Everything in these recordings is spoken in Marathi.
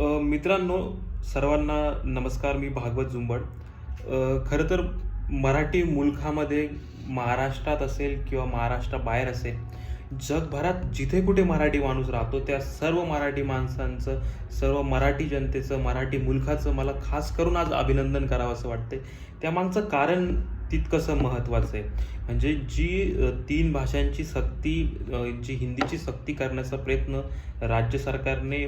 मित्रांनो सर्वांना नमस्कार मी भागवत झुंबड खरं तर मराठी मुलखामध्ये महाराष्ट्रात असेल किंवा महाराष्ट्राबाहेर असेल जगभरात जिथे कुठे मराठी माणूस राहतो त्या सर्व मराठी माणसांचं सर्व मराठी जनतेचं मराठी मुलखाचं मला खास करून आज अभिनंदन करावं असं वाटते त्यामागचं कारण तितकंसं महत्त्वाचं आहे. म्हणजे जी तीन भाषांची सक्ती जी हिंदीची सक्ती करण्याचा प्रयत्न राज्य सरकारने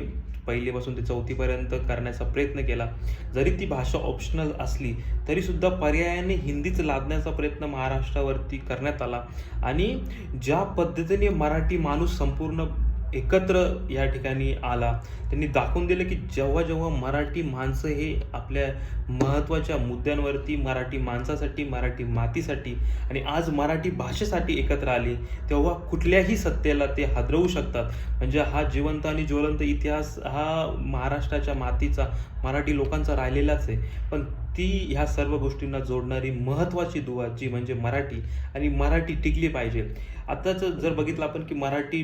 पहिलीपासून ते चौथीपर्यंत करण्याचा प्रयत्न केला. जरी ती भाषा ऑप्शनल असली तरीसुद्धा पर्यायाने हिंदीच लादण्याचा प्रयत्न महाराष्ट्रावरती करण्यात आला. आणि ज्या पद्धतीने मराठी माणूस संपूर्ण एकत्र या ठिकाणी आला. त्यांनी दाखवून दिलं की जेव्हा जेव्हा मराठी माणसं हे आपल्या महत्त्वाच्या मुद्द्यांवरती मराठी माणसासाठी मराठी मातीसाठी आणि आज मराठी भाषेसाठी एकत्र आली तेव्हा कुठल्याही सत्तेला ते हादरवू शकतात. म्हणजे हा जिवंत आणि ज्वलंत इतिहास हा महाराष्ट्राच्या मातीचा मराठी लोकांचा राहिलेलाच आहे. पण ती ह्या सर्व गोष्टींना जोडणारी महत्त्वाची दुवा जी म्हणजे मराठी आणि मराठी टिकली पाहिजे. आताच जर बघितलं आपण की मराठी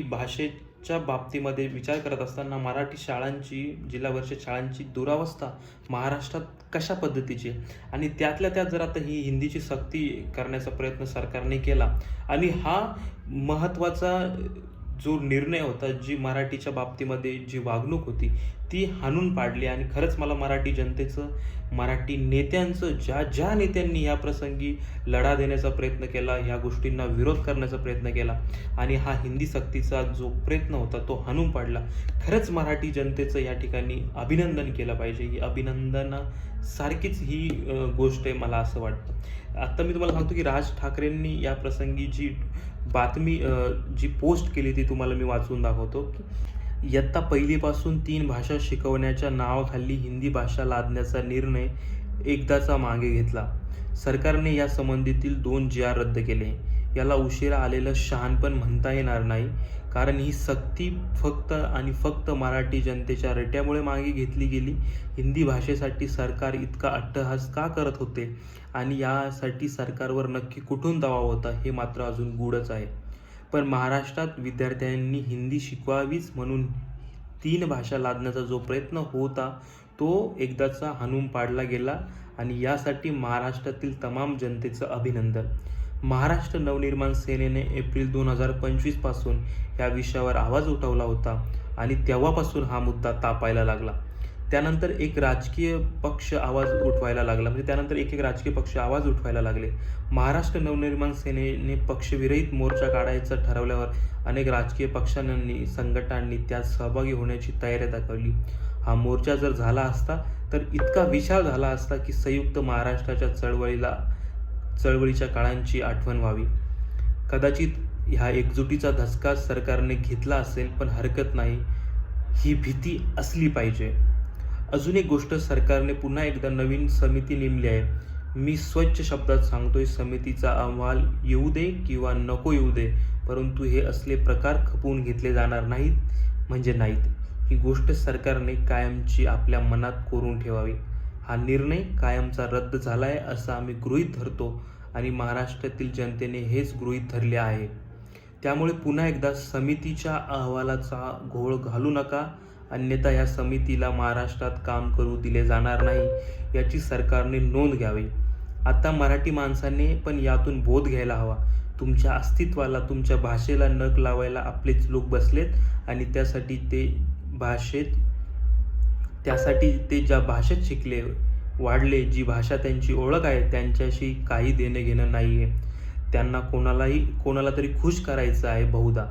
च्या बाबतीमध्ये विचार करत असताना मराठी शाळांची जिल्हा परिषद शाळांची दुरावस्था महाराष्ट्रात कशा पद्धतीची? आणि त्यातल्या त्यात जर आता ही हिंदीची सक्ती करण्याचा प्रयत्न सरकारने केला आणि हा महत्त्वाचा जो निर्णय होता जी मराठीच्या बाबतीमध्ये जी वागणूक होती ती हाणून पाडली. आणि खरंच मला मराठी जनतेचं मराठी नेत्यांचं ज्या ज्या नेत्यांनी या प्रसंगी लढा देण्याचा प्रयत्न केला ह्या गोष्टींना विरोध करण्याचा प्रयत्न केला आणि हा हिंदी सक्तीचा जो प्रयत्न होता तो हाणून पाडला. खरंच मराठी जनतेचं या ठिकाणी अभिनंदन केलं पाहिजे. ही अभिनंदनासारखीच ही गोष्ट आहे मला असं वाटतं. आत्ता मी तुम्हाला सांगतो की राज ठाकरेंनी या प्रसंगी जी बातमी जी पोस्ट केली ती तुम्हाला मी वाचून दाखवतो की इयत्ता पहिलीपासून तीन भाषा शिकवण्याच्या नावाखाली हिंदी भाषा लादण्याचा निर्णय एकदाचा मागे घेतला. सरकारने या संबंधीतील दोन जी आर रद्द केले. याला उशिरा आलेलं शहाणपण म्हणता येणार नाही. कारण ही सक्ती फक्त आणि फक्त मराठी जनतेच्या रट्यामुळे मागे घेतली गेली. हिंदी भाषेसाठी सरकार इतका अट्टहास का करत होते? आणि यासाठी सरकारवर नक्की कुठून दबाव होता? हे मात्र अजून गूढच आहे. पण महाराष्ट्रात विद्यार्थ्यांनी हिंदी शिकवावीच म्हणून तीन भाषा लादण्याचा जो प्रयत्न होता तो एकदाचा हाणून पाडला गेला. आणि यासाठी महाराष्ट्रातील तमाम जनतेचं अभिनंदन. महाराष्ट्र नवनिर्माण सेनेने एप्रिल दोन हजार पंचवीसपासून या विषयावर आवाज उठवला होता आणि तेव्हापासून हा मुद्दा तापायला लागला. त्यानंतर एक राजकीय पक्ष आवाज उठवायला लागला. म्हणजे त्यानंतर एक एक राजकीय पक्ष आवाज उठवायला लागले. महाराष्ट्र नवनिर्माण सेनेने पक्षविरहित मोर्चा काढायचं ठरवल्यावर अनेक राजकीय पक्षांनी संघटनांनी त्यात सहभागी होण्याची तयारी दाखवली. हा मोर्चा जर झाला असता तर इतका विशाल झाला असता की संयुक्त महाराष्ट्राच्या चळवळीला चळवळीच्या काळांची आठवण व्हावी. कदाचित ह्या एकजुटीचा धसका सरकारने घेतला असेल पण हरकत नाही. ही भीती असली पाहिजे. अजून एक गोष्ट सरकारने पुन्हा एकदा नवीन समिती नेमली आहे. मी स्वच्छ शब्दात सांगतोय समितीचा अहवाल येऊ दे किंवा नको येऊ दे परंतु हे असले प्रकार खपवून घेतले जाणार नाहीत म्हणजे नाहीत. ही गोष्ट सरकारने कायमची आपल्या मनात कोरून ठेवावी. हा निर्णय कायमचा रद्द झाला आहे असं आम्ही गृहीत धरतो आणि महाराष्ट्रातील जनतेने हेच गृहीत धरले आहे. त्यामुळे पुन्हा एकदा समितीच्या अहवालाचा घोळ घालू नका. अन्यथा या समितीला महाराष्ट्रात काम करू दिले जाणार नाही याची सरकारने नोंद घ्यावी. आता मराठी माणसाने पण यातून बोध घ्यायला हवा. तुमच्या अस्तित्वाला तुमच्या भाषेला नख लावायला आपलेच लोक बसलेत आणि त्यासाठी ते भाषेत त्यासाठी ते ज्या भाषेत शिकले वाढले जी भाषा त्यांची ओळख आहे त्यांच्याशी काही देणं घेणं नाही आहे त्यांना कोणालाही कोणाला तरी खुश करायचं आहे बहुधा.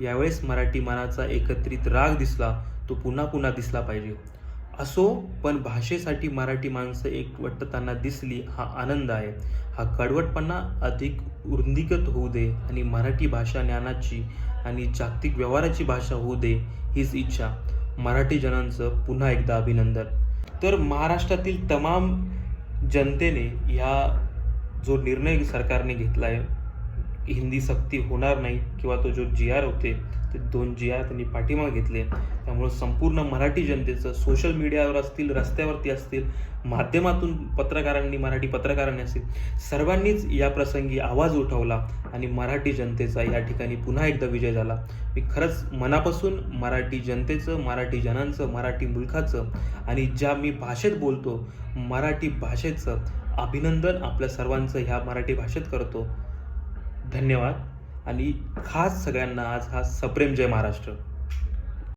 यावेळेस मराठी मनाचा एकत्रित राग दिसला तो पुन्हा पुन्हा दिसला पाहिजे. असो पण भाषेसाठी मराठी माणसं एकवटताना दिसली हा आनंद आहे. हा कडवटपणा अधिक वृंदिगत होऊ दे आणि मराठी भाषा ज्ञानाची आणि जागतिक व्यवहाराची भाषा होऊ दे हीच इच्छा. मराठी जनांचं पुन्हा एकदा अभिनंदन. तर महाराष्ट्रातील तमाम जनतेने ह्या जो निर्णय सरकारने घेतला आहे हिंदी सक्ती होणार नाही किंवा तो जो जी आर होते ते दोन जी आर त्यांनी पाठिंबा घेतले. त्यामुळं संपूर्ण मराठी जनतेचं सोशल मीडियावर असतील रस्त्यावरती असतील माध्यमातून पत्रकारांनी मराठी पत्रकारांनी असतील सर्वांनीच या प्रसंगी आवाज उठवला आणि मराठी जनतेचा या ठिकाणी पुन्हा एकदा विजय झाला. मी खरंच मनापासून मराठी जनतेचं मराठी जनांचं मराठी मुलखाचं आणि ज्या मी भाषेत बोलतो मराठी भाषेचं अभिनंदन आपल्या सर्वांचं ह्या मराठी भाषेत करतो. धन्यवाद. आणि खास सगळ्यांना आज हा सप्रेम जय महाराष्ट्र.